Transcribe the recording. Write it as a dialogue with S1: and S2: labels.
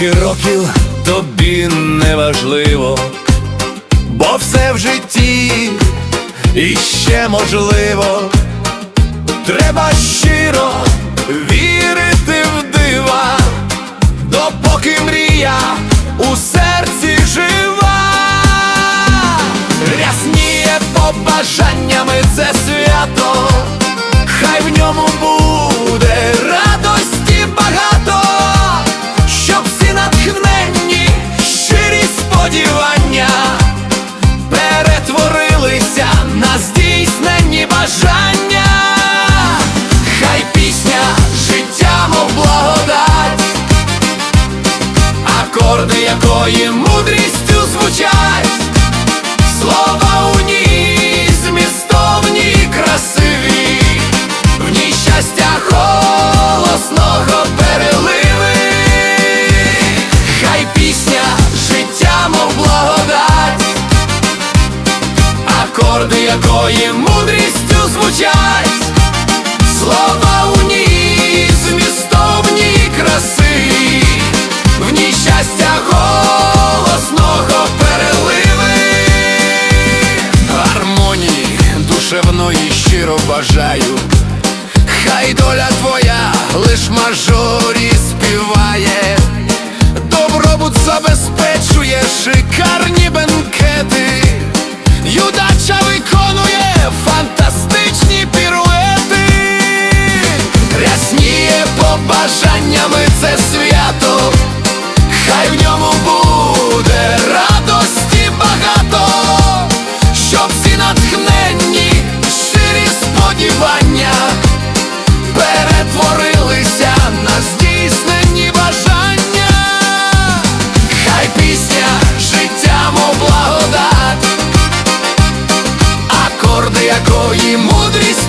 S1: Скільки років тобі не важливо, бо все в житті іще можливо. Треба щиро вірити сподівання перетворилися на здійснені бажання, хай пісня життя, мов благодать, акорди якої мудрістю якої мудрістю звучать, слова у ній змістовні красиві, в ній щастя голосного переливи, гармонії душевної щиро бажаю, хай доля твоя лиш мажорі співає, добробут забезпечує шикарні перетворилися на здійсненні бажання, хай пісня життя, мов благодать. Акорди якої мудрістю звучать,